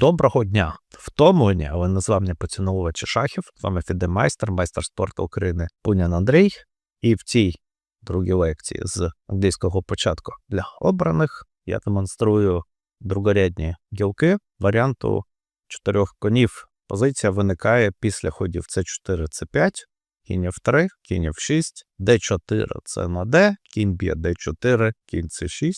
Доброго дня! Втомлені, але незламні поціновувачі шахів. З вами Фіде Майстер, спорту України Пунян Андрій. І в цій другій лекції з англійського початку для обраних я демонструю другорядні гілки варіанту чотирьох конів. Позиція виникає після ходів С4, С5, кінь F3, кінь F6, D4 це на D, кінь б'є D4, кінь C6,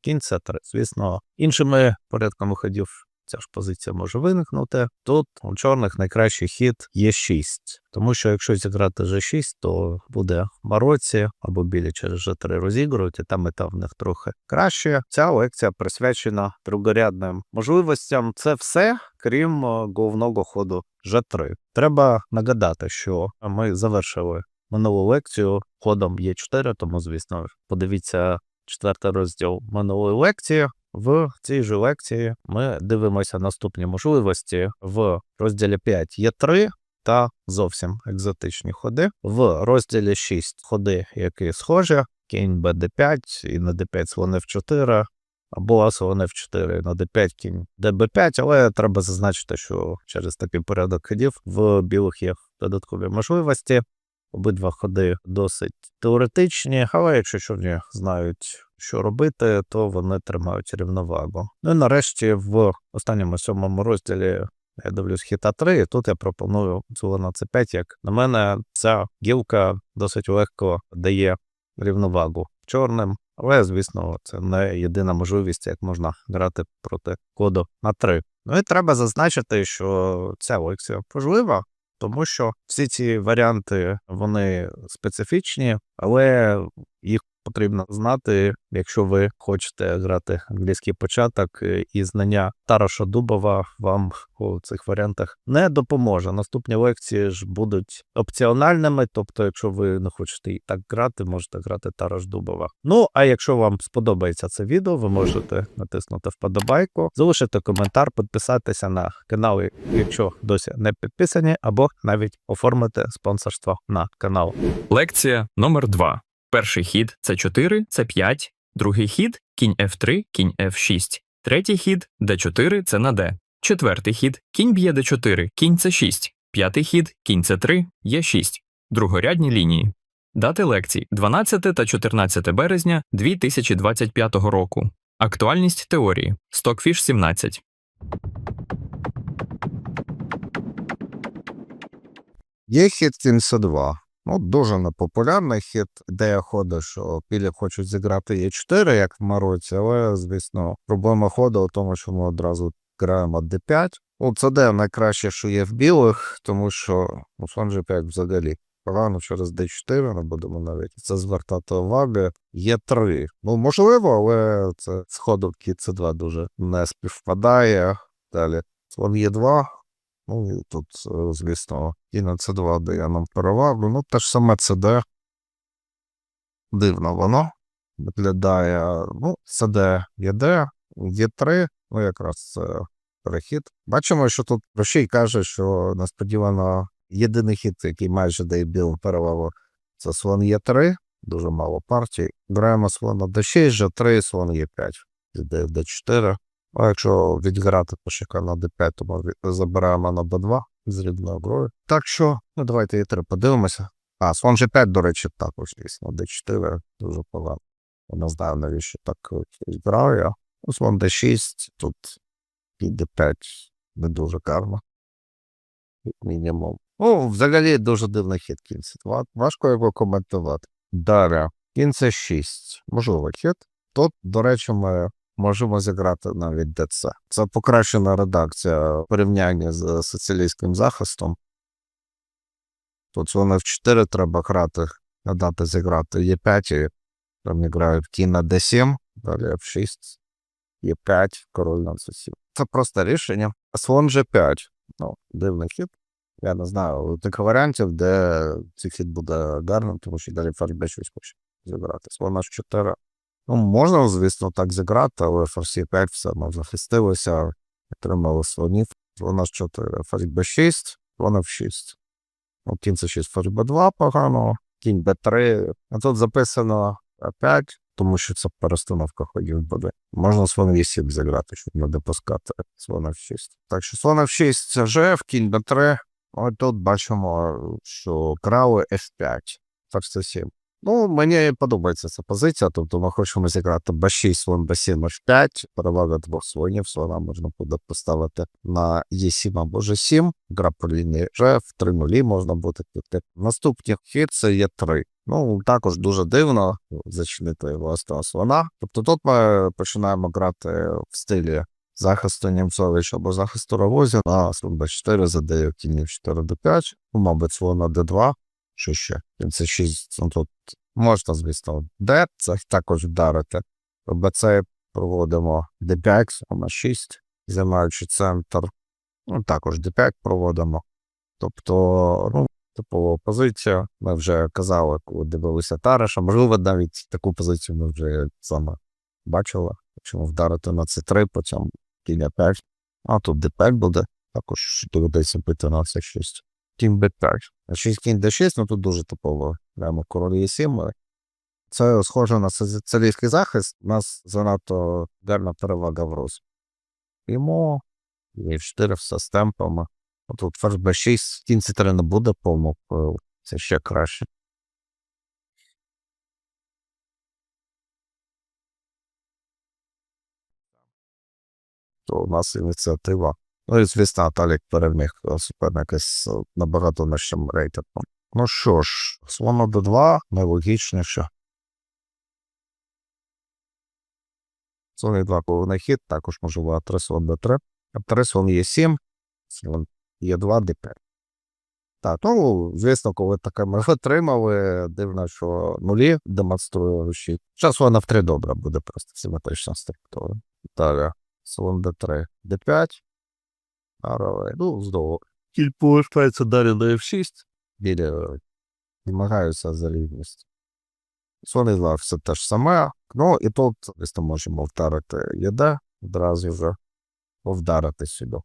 кінь С3. Звісно, іншими порядками ходів ця ж позиція може виникнути. Тут у чорних найкращий хід є 6. Тому що якщо зіграти G6, то буде мароці або білі через G3 розігрують, і там мета в них трохи краще. Ця лекція присвячена другорядним можливостям. Це все, крім е, головного ходу G3. Треба нагадати, що ми завершили минулу лекцію ходом Е4, тому, звісно, подивіться четвертий розділ минулої лекції. В цій же лекції ми дивимося наступні можливості в розділі 5 є 3 та зовсім екзотичні ходи. В розділі 6 ходи, які схожі: кінь БД5 і на d5 слон F4, або слон F4 і на d5 кінь ДБ5, але треба зазначити, що через такий порядок ходів в білих є додаткові можливості. Обидва ходи досить теоретичні, але якщо чорні знають, що робити, то вони тримають рівновагу. Ну і нарешті в останньому сьомому розділі я дивлюсь хіта 3, і тут я пропоную цю на c 5 Як на мене, ця гілка досить легко дає рівновагу чорним, але, звісно, це не єдина можливість, як можна грати проти коду на 3. Ну і треба зазначити, що ця лекція важлива, тому що всі ці варіанти вони специфічні, але їх потрібно знати, якщо ви хочете грати англійський початок, е, і знання Тараша Дубова вам у цих варіантах не допоможе. Наступні лекції ж будуть опціональними, тобто, якщо ви не хочете і так грати, можете грати Тараш Дубова. Ну а якщо вам сподобається це відео, ви можете натиснути вподобайку, залишити коментар, підписатися на канал, якщо досі не підписані, або навіть оформити спонсорство на канал. Лекція номер 2 Перший хід це 4 це 5 другий хід кінь F3, кінь F6, третій хід D4 це на D, четвертий хід кінь б'є D4, кінь C6, п'ятий хід кінь C3, Е6, другорядні лінії. Дати лекцій 12 та 14 березня 2025 року. Актуальність теорії Stockfish 17. Є хід кінь С2. Ну, дуже непопулярний хід, де я ходу, що білі хочуть зіграти Е4, як в Мароці, але, звісно, проблема ходу у тому, що ми одразу граємо D5. Ну, це де найкраще, що є в білих, тому що ну, слон G5 взагалі. Погано через D4, не будемо навіть це звертати уваги. Є 3. Ну, можливо, але це з ходу кіт С2 дуже не співпадає. Далі слон Е2. Ну, і тут, е, звісно, і на С2 дає нам перевагу. Ну, те ж саме ЦД. Дивно воно виглядає. Ну, СД ЄД, Є3, ну якраз це перехід. Бачимо, що тут Рощій каже, що несподівано єдиний хід, який майже дає білу перевагу, це слон Є3, дуже мало партій. Граємо слон на D6, G3, слон Є5, йде в D4. А якщо відграти пошука на d5, то ми забираємо на b2 з рідною грою. Так що, ну давайте і 3 подивимося. А, слон G5, до речі, також на d4, дуже погано. Я не знаю, навіщо так граю. Ну, слон d6, тут і d5 не дуже карно. Як мінімум. Ну, взагалі дуже дивний хід кінці. Важко його коментувати. Далі, кінце 6. Можливо, хід. Тут, до речі, ми можемо зіграти навіть ДЦ. Це покращена редакція в порівнянні з соціалістським захистом. Тут слон F4 треба грати, надати зіграти Е5, і там грають кінь на D7, далі F6, Е5, король на C7. Це просто рішення. Слон G5. Ну, дивний хід. Я не знаю таких варіантів, де цей хід буде гарним, тому що далі ферзь B6 хоче зіграти. Слон H4. Ну, можна, звісно, так зіграти, але ферзь 5 все ми захистилися, отримали слонів. Слон H4, ферзь B6, слон F6. Ну, кінь C6, ферзь B2 погано, кінь B3. А тут записано 5, тому що це перестановка ходів буде. Можна слон Е7 зіграти, щоб не допускати слона в 6. Так що слона в 6 це Ж, кінь Б3. Ось тут бачимо, що крали F5. Ферзь C7. Ну, мені подобається ця позиція, тобто ми хочемо зіграти Б6, слон Б7, H5, перевага двох слонів, слона можна буде поставити на Е7 або Ж7, гра по лінії Ж, в 3 нулі можна буде піти. Наступний хід це Е3. Ну, також дуже дивно зачинити власного слона. Тобто тут ми починаємо грати в стилі захисту Німцовича або захисту Равозі на слон Б4, задає кінь 4 до 5, ну, мабуть, слона Д2, що ще? Кінь це 6, ну тут можна, звісно, Д, це також вдарити. БЦ проводимо Д5, на 6, займаючи центр. Ну, також Д5 проводимо. Тобто, ну, типова позиція. Ми вже казали, коли дивилися Тараша. Можливо, навіть таку позицію ми вже саме бачили. Чому вдарити на С3, потім кінь 5. А тут Д5 буде. Також доведеться бити на С6. Кінь Б5. А 6 кінь Д6, ну тут дуже типово. Прямо король Е7. Це схоже на сицилійський захист. У нас занадто гарна перевага в роз. Йому Е4 все з темпами. Тут ферзь Б6, кінь С3 не буде впливу. Це ще краще. То у нас ініціатива. Ну і звісно, Аталік переміг е, суперника з е, набагато нижчим рейтингом. Ну що ж, слон до 2 найлогічніше. Слон 2 повний хід, також можливо А3 слон Д3. А3 слон Е7, слон Е2, Д5. Так, ну, звісно, коли таке ми отримали, дивно, що нулі демонструє щит. Зараз вона в 3 добре буде просто симетрична структура. Далі, слон Д3, Д5. Араве, ну, знову. Кіль повертається далі на F6. Біля намагаються за рівність. Е2 все те ж саме. Ну, і тут, звісно, можемо вдарити ЄД, одразу вже вдарити сюди.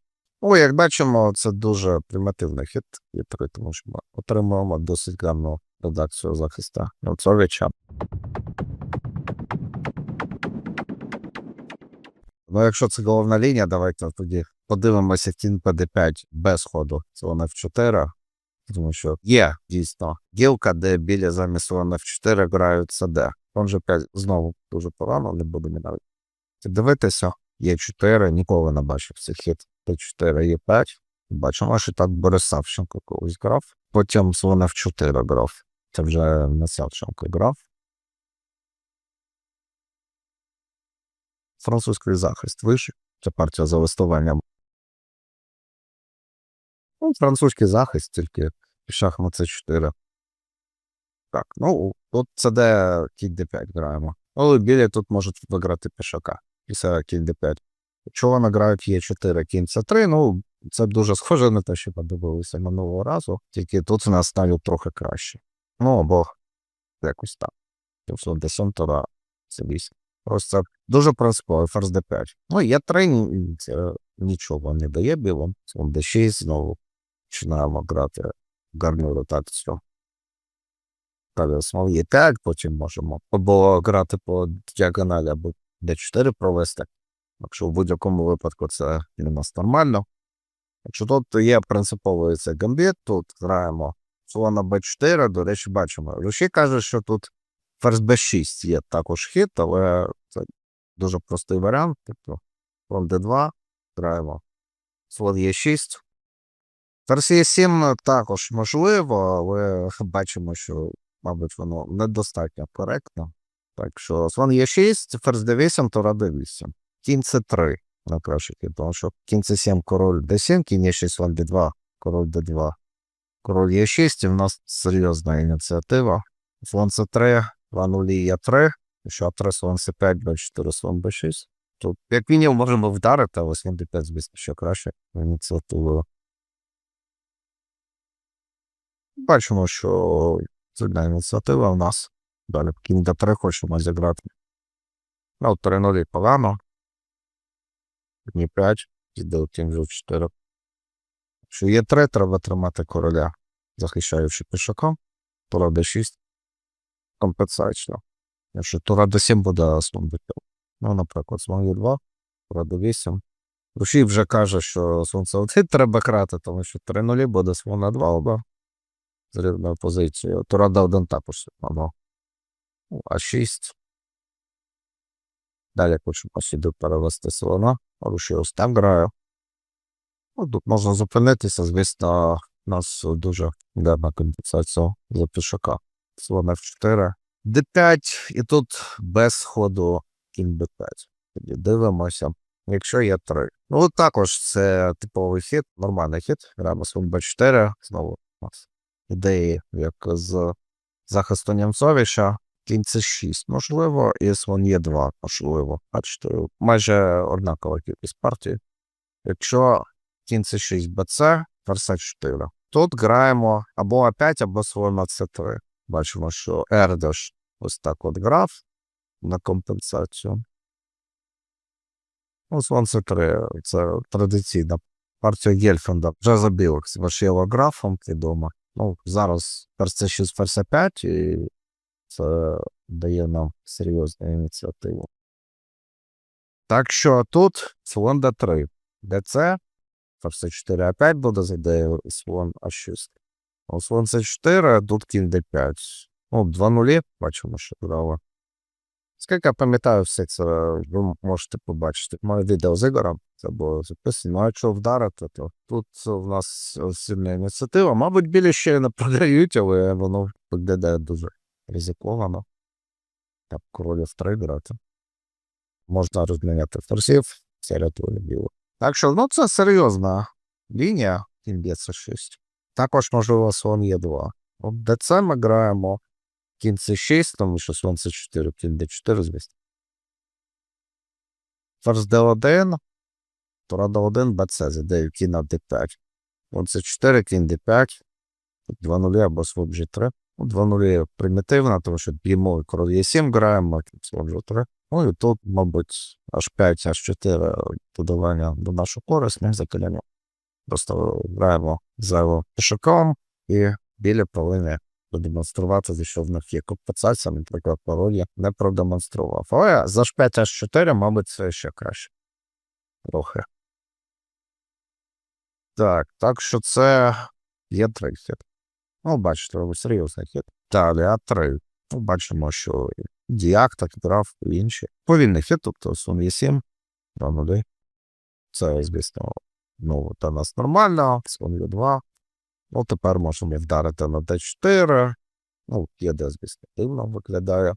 Ну, як бачимо, це дуже примітивний хід Є3, тому що ми отримуємо досить гарну редакцію захиста Науцовича. Ну, якщо це головна лінія, давайте тоді подивимося кінь ПД5 без ходу слона F4. Тому що є дійсно гілка, де біля замість слона F4 грають СД. Он же 5 знову дуже погано, не буду навіть дивитися. Є 4, ніколи не бачив цей хід. Т4, є 5. Бачимо, що так Борис Савченко колись грав. Потім слона F4 грав. Це вже не Савченко грав. Французький захист вийшов. Це партія за листуванням. Ну, французький захист, тільки шахмат це 4. Так, ну, тут це де кінь d5 граємо. Але білі тут можуть виграти пішака після кінь d5. Якщо вони грають Е4, кінь С3, ну, це дуже схоже на те, що подивилися минулого разу, тільки тут у нас навіть трохи краще. Ну, або якось так. Тобто десом тура це 8. Просто дуже принципово, ферзь d5. Ну, є 3 це нічого не дає білим. Слон d6 знову починаємо грати гарну ротацію. Далі слон Е5, потім можемо або грати по діагоналі, або d4 провести. Якщо в будь-якому випадку це для нас нормально. Якщо тут є принциповий це гамбіт, тут граємо слона b4, до речі, бачимо. Руші каже, що тут ферзь b6 є також хід, але це дуже простий варіант. Тобто слон d2, граємо слон e6. Ферзь e7 також можливо, але бачимо, що, мабуть, воно недостатньо коректно. Так що слон e6, ферзь d8, тура d8. Кінь c3 на кращий хід, тому що кінь c7, король d7, кінь e6, слон d2, король d2. Король e6, і в нас серйозна ініціатива. Слон c3, 2 нулі e3, ще а3, слон c5, b4, слон b6. Тут, як мінімум, можемо вдарити, але слон d5, звісно, ще краще ініціативою. Бачимо, що сильна ініціатива в нас. Далі кінь d3 хочемо зіграти. Ну, 3 нулі погано. Кінь 5, іде кінь g4. Що є 3, треба тримати короля, захищаючи пішаком. Пора d6. Компенсаційно. Якщо тура до 7 буде 5. Ну, наприклад, слон є 2, тура до 8. Рушій вже каже, що сонце 1 треба крати, тому що 3 нулі буде слон на 2 оба. З рівною позицією. Тура до 1 також або а 6. Далі хочемо сюди перевести слона. Рушій ось так грає. Ну, тут можна зупинитися, звісно, нас дуже гарна компенсація за пішака. Слон F4. D5, і тут без ходу кінь B5. Тоді дивимося. Якщо є 3. Ну, також це типовий хід, нормальний хід. Граємо слон B4. Знову у нас ідеї, як з захисту Німцовича. Кінь C6, можливо, і слон Е2, можливо. Бачите, майже однакова кількість партій. Якщо кінь C6 BC, ферзь 4. Тут граємо або А5, або слон на С3. Бачимо, що Ердеш ось так от грав на компенсацію. Ну, слон С3 це традиційна партія Гельфенда. Вже забив з Вашєва графом відомо. Ну, зараз ферзь C6, ферзь А5, і це дає нам серйозну ініціативу. Так що тут слон Д3. ДЦ, ферзь 4 А5 буде зайде слон А6. А слон С4, тут кінь Д5. Ну, 2 нулі, бачимо, що грали. Скільки я пам'ятаю все це, ви можете побачити. Моє відео з Ігорем, це було записано. Ну, якщо вдарити, то тут в нас сильна ініціатива. Мабуть, білі ще не продають, але воно виглядає дуже ризиковано. Так, король F3 грати. Можна розміняти ферзів, це рятує біло. Так що, ну, це серйозна лінія, кінь б'ється 6. Також, можливо, слон є 2. От ДЦ ми граємо кінь С6, тому що слон С4, кінь Д4, звісно. Ферзь Д1, тура Д1, БЦ, з ідеєю кінь на Д5. Слон С4, кінь Д5, 2 нулі або слон G3. Ну, 2 нулі примітивно, тому що б'ємо король Е7 граємо, слон G3. Ну і тут, мабуть, аж 5, аж 4 подавання до нашу користь, ми закаляємо. Просто граємо зайво пішаком і білі повинні продемонструвати, за що в них є компенсація, наприклад, пароль не продемонстрував. Але за ж 5 аж 4, мабуть, це ще краще. Трохи. Так, так що це є 3 хід. Ну, бачите, серйозний хід. Далі А3. Ну, бачимо, що Діак так грав і інші. Повільний хід, тобто Сун є 7, 2 нулі. Це, звісно, ну, та нас нормально, Сун є 2. Ну, тепер можемо вдарити на d4. Ну, є де, звісно, дивно виглядає.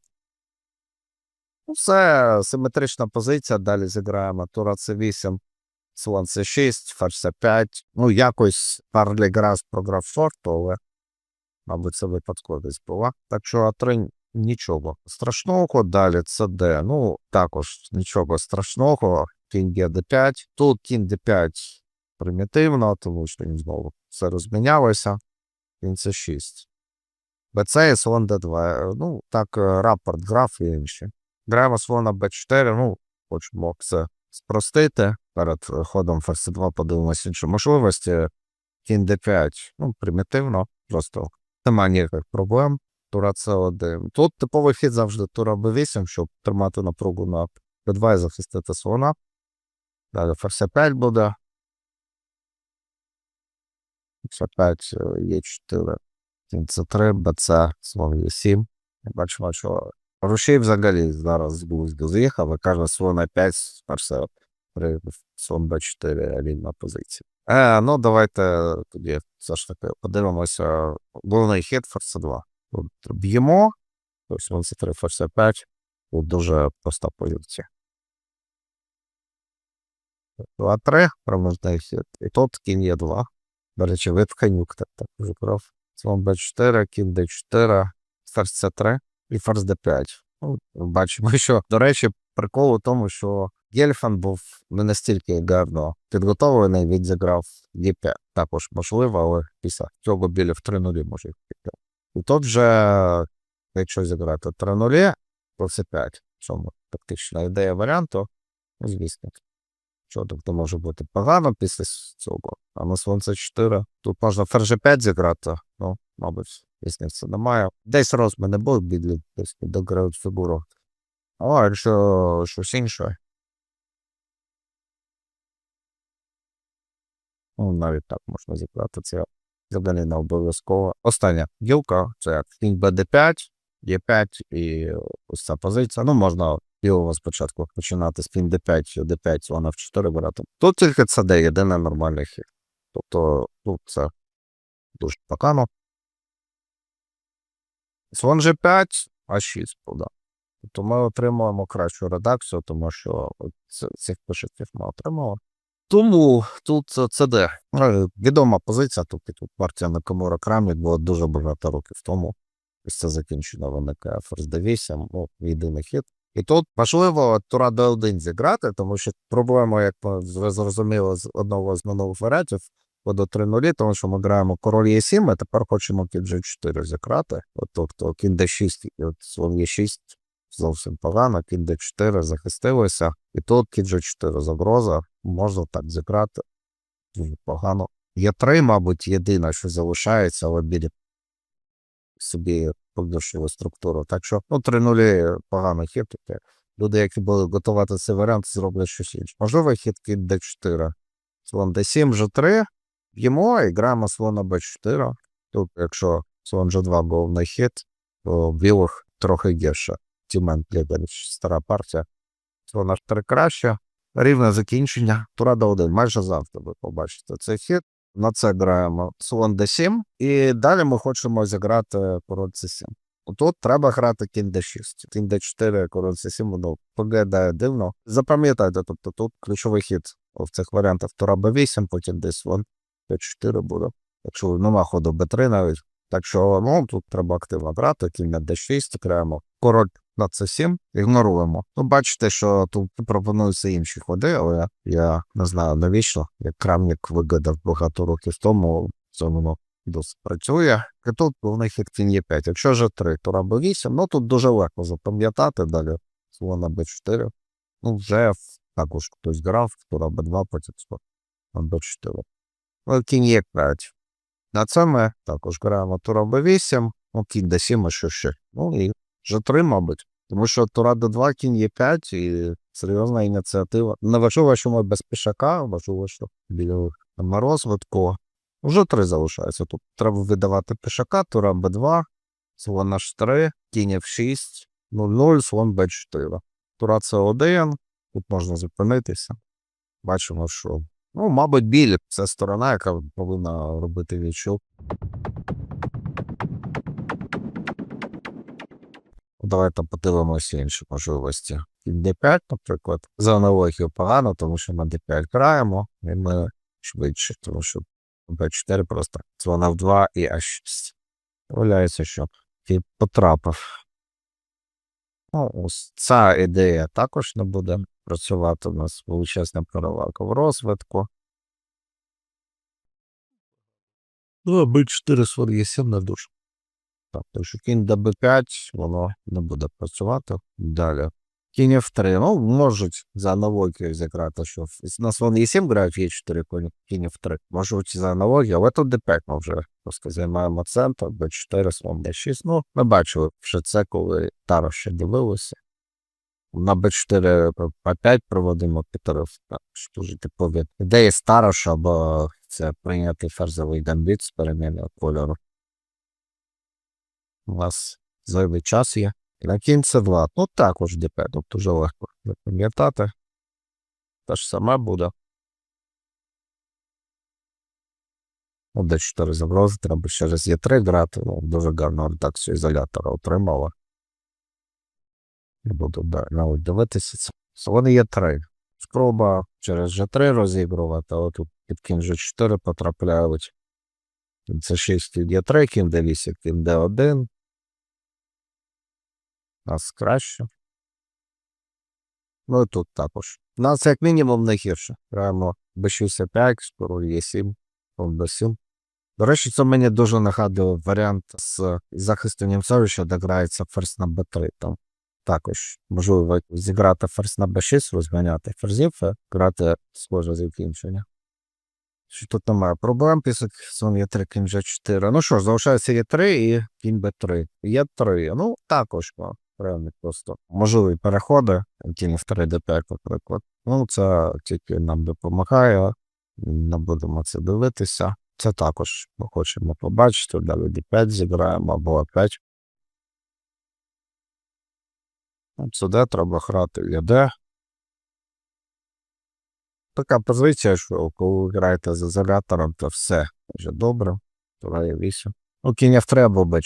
Ну, все, симетрична позиція. Далі зіграємо тура c8, слон c6, ферзь c5. Ну, якось Парлі Грас програв шорту, але, мабуть, це випадково десь була. Так що А3 нічого страшного. Далі cd. Ну, також нічого страшного. Кінь є d5. Тут кінь d5 примітивно, тому що він знову все розмінялося. Він це 6. БЦ і слон Д2. Ну, так, е, рапорт, граф і інші. Граємо слона Б4, ну, хочемо це спростити. Перед е, ходом ферзь 2 подивимося інші можливості. Кінь Д5, ну, примітивно, просто немає ніяких проблем. Тура С1. Тут типовий хід завжди тура Б8, щоб тримати напругу на Б2 і захистити слона. Далі ферзь 5 буде. F5 є 4, це 3, БЦ, слон є 7. Бачимо, що Рушій взагалі зараз з глузду з'їхав і каже слон на 5, перше при слон Б4 рівна позиція. Е, ну давайте тоді все ж таки подивимося. Головний хід ферзь 2. Тут б'ємо, тобто слон С3, ферзь 5. Тут дуже проста позиція. 2-3, проможний хід. І тут кінь є 2. До речі, вид конюк так також грав. Слон Б4, кінь Д4, ферзь С3 і ферзь Д5. Ну, бачимо, що, до речі, прикол у тому, що Гельфан був не настільки гарно підготовлений, він зіграв Е5. Також можливо, але після цього білі в 3 нулі може їх піти. І тут вже, якщо зіграти 3 нулі, то С5. В цьому тактична ідея варіанту, ну, звісно. Що тобто може бути погано після цього. А на слон С4 тут можна ферзь 5 зіграти. Ну, мабуть, різниці немає. Десь роз мене був бідлі, десь підограють фігуру. А якщо щось інше. Ну, навіть так можна зібрати це взагалі не обов'язково. Остання гілка це кінь БД5, Є5 і ось ця позиція. Ну, можна білого спочатку починати з кінь Д5, Д5, слона в 4 брати. Тут тільки це Д, єдиний нормальний хід. Тобто тут це дуже погано. Слон G5, А6 буде. Тобто ми отримуємо кращу редакцію, тому що цих пишиків ми отримали. Тому тут це- де Е, відома позиція, тобто тут партія Накамура Крамник була дуже багато років тому. Ось це закінчено виникає ферзь d8, ну, єдиний хід. І тут важливо тура d1 зіграти, тому що проблема, як ви зрозуміли з одного з минулих варіантів, буде 3 нулі, тому що ми граємо король Е7, а тепер хочемо кінь G4 зіграти. От, тобто кінь D6 і от слон Е6 зовсім погано, кінь D4 захистилося, і тут кінь G4 загроза, можна так зіграти. Дуже погано. Є три, мабуть, єдине, що залишається, але білі собі подушили структуру. Так що, ну, 3 нулі поганий хід. Тобто люди, які були готувати цей варіант, зроблять щось інше. Можливо, хід кінь D4. Слон D7, G3, б'ємо і граємо слона B4. Тут, якщо слон G2 був на хід, то білих трохи гірше. Тімен Плєберіч, стара партія. Слон H3 краще. Рівне закінчення. Тура до 1. Майже завтра ви побачите цей хід. На це граємо слон d7, і далі ми хочемо зіграти король c7. Тут треба грати кінь d6. Кінь d4, король c7, воно виглядає дивно. Запам'ятайте, тобто тут ключовий хід в цих варіантах тура b8, потім десь слон b4 буде. Якщо нема ходу b3 навіть. Так що ну, тут треба активно грати, кінь на d6, граємо король на c7, ігноруємо. Ну, бачите, що тут пропонуються інші ходи, але я, не знаю навіщо. Як крамник вигадав багато років тому, це воно досить працює. І тут головний хід кінь є 5. Якщо ж 3, то раби 8, ну тут дуже легко запам'ятати далі. Слона b4. Ну, вже також хтось грав, тура b2, потім слон b4. Ну, кінь є 5. На це ми також граємо тура b8, ну, кінь d7, а що ще? Ну і G3, мабуть. Тому що Тура Д2, кінь є 5 і серйозна ініціатива. Не важливо, що ми без пішака, важливо, що біля розвитку. Вже 3 залишається. Тут треба видавати пішака, Тура Б2, слон H3, кінь F6, 0-0, слон Б4. Тура С1, тут можна зупинитися. Бачимо, що, ну, мабуть, біль це сторона, яка повинна робити відчуп. Давайте подивимося інші можливості. Кінь D5, наприклад, за аналогією погано, тому що на D5 граємо, і ми швидше, тому що B4 просто слона в 2 і А6. Виявляється, що кінь потрапив. Ну, ось ця ідея також не буде працювати. У нас величезна перевага в розвитку. Ну, а B4 слон є 7 не дуже. Так, так що кінь до b5, воно не буде працювати. Далі. Кінь f3. Ну, можуть за аналогією зіграти, що на слон e7 грають e4, конь- кінь f3. Можуть за аналогією, але тут d5 ми вже просто займаємо центр, b4, слон d6. Ну, ми бачили вже це, коли Таро ще дивилися. На b4 p5 проводимо підрив. Дуже типові. Ідея Староша, або це прийняти ферзовий гамбіт з переміною кольору. У вас зайвий час є. І на кінці 2. Ну також ДП, тут дуже легко запам'ятати. Те ж саме буде. Ну, D4 загрози, треба ще раз Є3 грати. Ну, дуже гарну редакцію ізолятора отримала. Не буду навіть дивитися це. Слон Є3. Спроба через G3 розігрувати, але тут під кінь G4 потрапляють. Це 6 Є3, кінь D8, кінь D1. Нас краще. Ну і тут також. Нас як мінімум не гірше. Граємо B65, король Е7, фон Б7. До речі, це мені дуже нагадує варіант з захисту Німцовича, де грається ферзь на Б3. Там також можливо зіграти ферзь на Б6, розганяти ферзів, грати схоже закінчення. Що тут немає проблем після сон є 3 кінь G4. Ну що ж, залишається є 3 і кінь Б3. Є 3. Ну, також реально просто можливі переходи. Кінь в 3 Д5, наприклад. Ну, це тільки нам допомагає. Не будемо це дивитися. Це також ми хочемо побачити. Далі D5 зіграємо або А5. От Сюди треба грати в ЄД. Така позиція, що коли ви граєте з ізолятором, то все вже добре. Тура є 8. Ну, кінь F3 або Б4.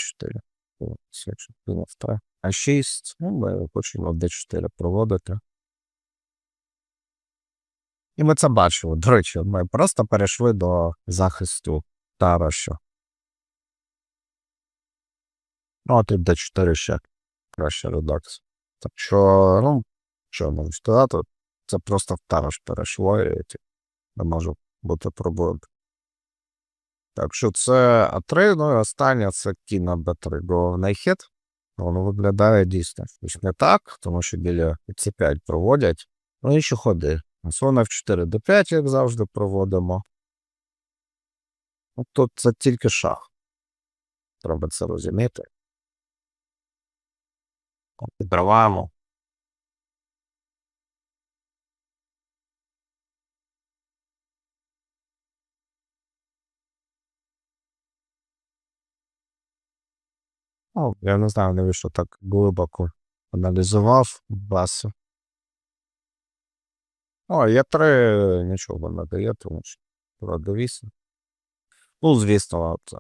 Якщо Кінь F3. А6, ну, ми хочемо D4 проводити. І ми це бачили. До речі, ми просто перейшли до захисту Тараша. Ну, а тут D4 ще краще редакція. Так що, ну, що я можу сказати, це просто в Тараш перейшло, і не може бути проблем. Так що це А3, ну і останнє це кінь на Б3 головний хід. Воно виглядає дійсно щось не так, тому що біля C5 проводять. Ну і ще ходи. Сона F4 D5, як завжди, проводимо. Ну, Тут це тільки шах. Треба це розуміти. Підриваємо. Ну, я не знаю, навіщо так глибоко аналізував басу. О, є три нічого не дає, тому що продовіся. Ну, звісно, це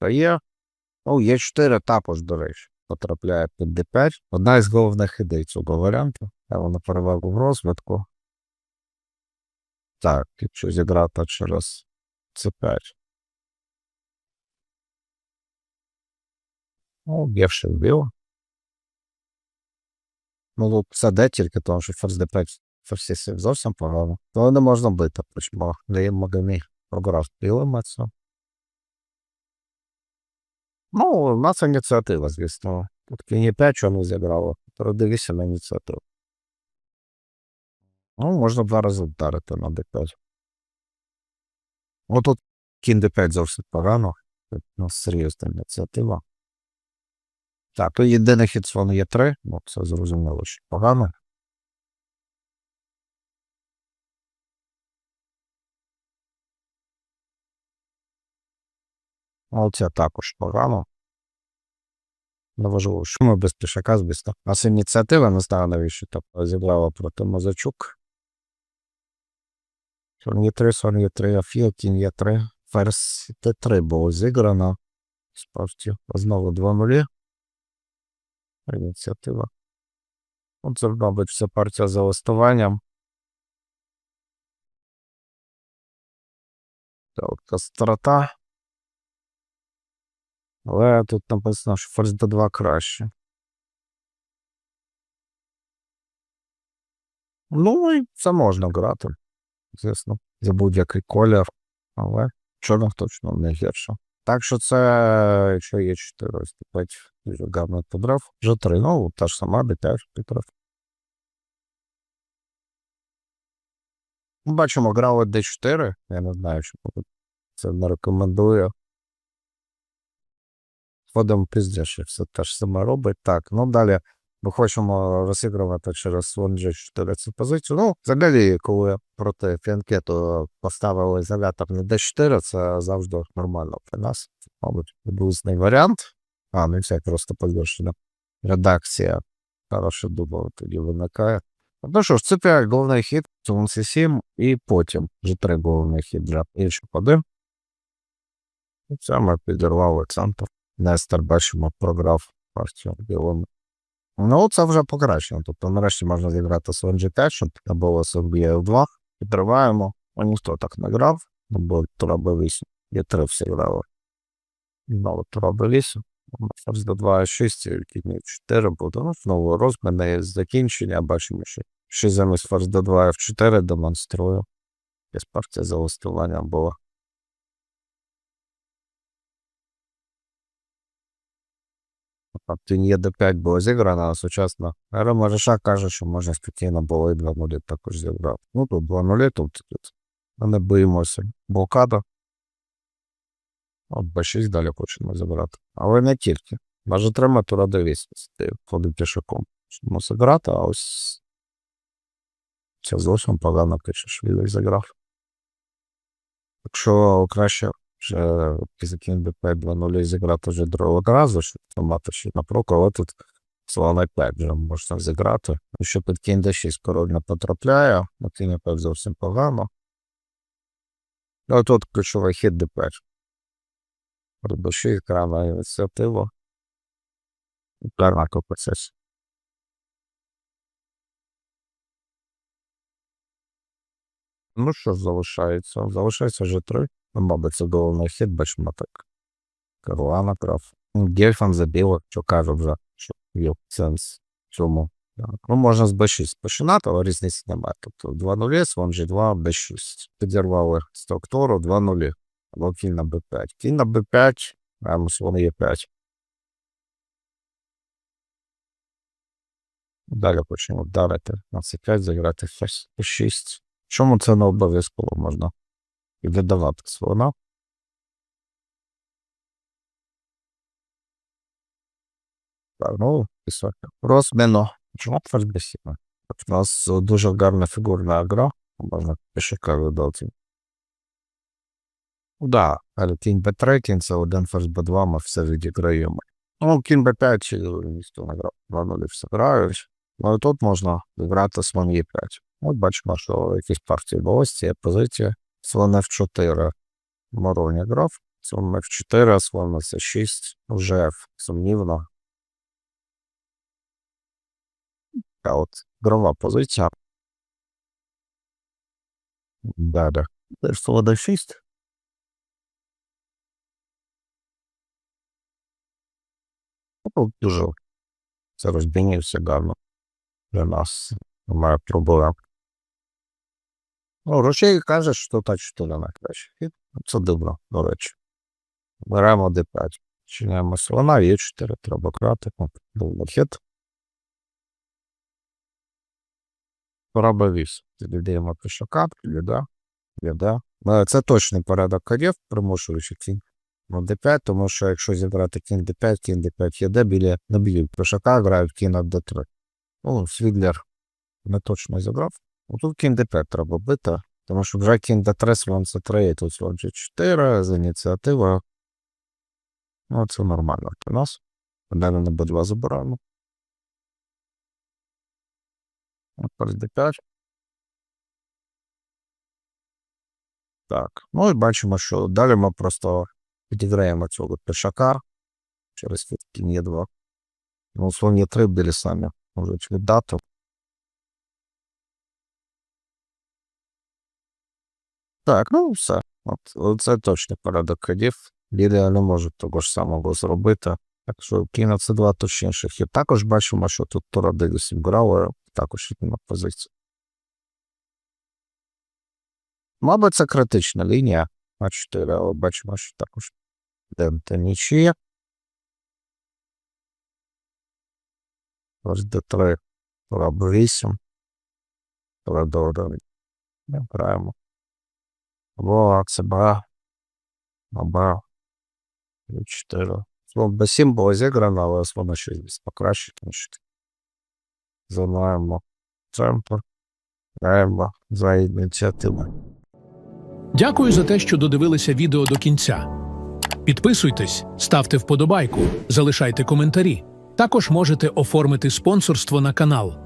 дає. Ну, є 4 також, до речі, потрапляє під D5. Одна із головних ідей цього варіанту. Я вона перевагу в розвитку. Так, якщо зіграти через C5. Ну, ще вбив. Ну, це де тільки тому, що ферзь d5 ферзь c7 зовсім погано. То не можна бити, почему даємо мені програв білим це. Ну, у нас ініціатива, звісно. Тут кінь 5 чому зіграло. Передивіться на ініціативу. Ну, можна два рази вдарити на d5. Ну, кінь d5 зовсім погано. Тут у нас серйозна ініціатива. Так, то єдиний хід слон є 3, ну це зрозуміло, що погано. Оце також погано. Неважливо, що ми без пішака, звісно. У нас ініціатива, не знаю навіщо так зібрала проти Мозачук. Слон є 3, слон є 3, Афія, кінь є 3. Ферзь Т3 було зіграно. Справді, знову 2 нулі. Ініціатива. Оце, мабуть, вся партія за листуванням. Так, страта. Але тут написано, що ферзь d2 краще. Ну, і це можна грати. Звісно, за будь-який колір, але чорних точно не гірше. Так що це, якщо є 4, ось тепер дуже гарно подрав. Вже 3, ну, та ж сама D5 підрав. Бачимо, грали D4. Я не знаю, чи це не рекомендую. Ходимо пізніше, все те ж саме робить. Так, ну далі ми хочемо розігрувати через слон G4 цю позицію. Ну, взагалі, коли проти фіанкету поставили ізолятор на D4, це завжди нормально для нас. Мабуть, близний варіант. А, ну все, просто погіршена редакція. Хорошо думав, тоді виникає. Ну що ж, це 5 головний хід, слон C7, і потім вже 3 головний хід для інших ходи. І це ми підірвали центр. Нестер, бачимо, програв партію білими. Ну, це вже покращено. Тобто, нарешті можна зіграти слон G5, щоб не було собі L2. Підриваємо. А ніхто так не грав, бо тура Б8. Є 3 всі грали. Знову тура Б8. Ферзь до 2 6 кінь 4 буде. Ну, знову розміни закінчення. Бачимо, що ще замість ферзь до 2 F4 демонструю. Якась партія за листуванням була. Тобто є D5 було зіграно, а сучасно. Маріша каже, що можна спокійно було і 2 нулі також зіграти. Ну тут 2 нулі, тут, тут Ми не боїмося. Блокада. От Б6 далі хочемо забирати. Але не тільки. Може треба туди дивитися. Ходить пішаком. Щоб зіграти, а ось це зовсім погано пишеш відео заграв. Якщо краще вже кінь Б5 2-0 зіграти вже другого разу, щоб мати ще на проку, але тут слон 5 вже можна зіграти. Якщо під кінь D6 король не потрапляє, на кінь 5 зовсім погано. Ну, тут ключовий хід D5. Рибаші, крана ініціатива. Гарна процес. Ну що ж залишається? Залишається вже три. Ну, мабуть, це головний хід, бачимо так. Карлана граф. Гельфан забіло, що кажу вже, що є сенс цьому. Ну, можна з B6 починати, але різниці немає. Тобто 2 нулі, слон G2, B6. Підірвали структуру 2 нулі. Або кінь на B5. Кінь на B5, граємо слон Е5. Далі почнемо вдарити на C5, заграти ферзь F6. Чому це не обов'язково можна і видавати слона? Так, ну, високо. Розміно. Чому ферзь бесіна? У нас е, дуже гарна фігурна гра. Можна пішака видати. Да, але кінь Б3, кінь це один ферзь Б2, ми все відіграємо. Ну, кінь Б5 чи ніхто не грав. Нулі все грають. Ну і тут можна грати слон Е5. От бачимо, що якісь партії були з цієї позиції. Слон F4 Мороні грав. Слон F4, слон C6, вже сумнівно. Така от грова позиція. Далі. Теж слон D6. Ну, Дуже це розбінівся гарно для нас. Немає проблем. Ну, Рушей каже, що та 4 найкраще. хід. Це дивно, до речі. Беремо D5. Чиняємо слона, є 4, треба грати. От, Дивний хід. Би віз. Віддаємо пішака, ліда, ліда. Е, Це точний порядок ходів, примушуючи кінь на D5, тому що якщо зібрати кінь D5, кінь D5 є, біля не б'ють пішака, грають кінь на D3. Ну, Свідлер не точно зібрав. Ну, тут кінь D5 треба бити, тому що вже кінь D3, слон C3, і тут слон G4 з ініціативою. Ну, це нормально для нас. Далі на B2 забираємо. Ферзь D5. Так, ну і бачимо, що далі ми просто підіграємо цього пішака через кінь є 2. Ну, слон є 3 білі самі можуть віддати. Так, ну все. От, це точний порядок ходів. Білі не можуть того ж самого зробити. Так що кінь на це 2 точніше хід. Також бачимо, що тут Тура Дегусім грали, також на позиції. Мабуть, це критична лінія. А 4, але бачимо, що також Дента нічия. Ось Д3, Тура Б8. Тура Д1. Граємо. Во, це Б. На Б. 4. Слон Б7 було зіграно, але слон 6 покраще, тому що Займаємо центр. Граємо за ініціативу. Дякую за те, що додивилися відео до кінця. Підписуйтесь, ставте вподобайку, залишайте коментарі. Також можете оформити спонсорство на канал.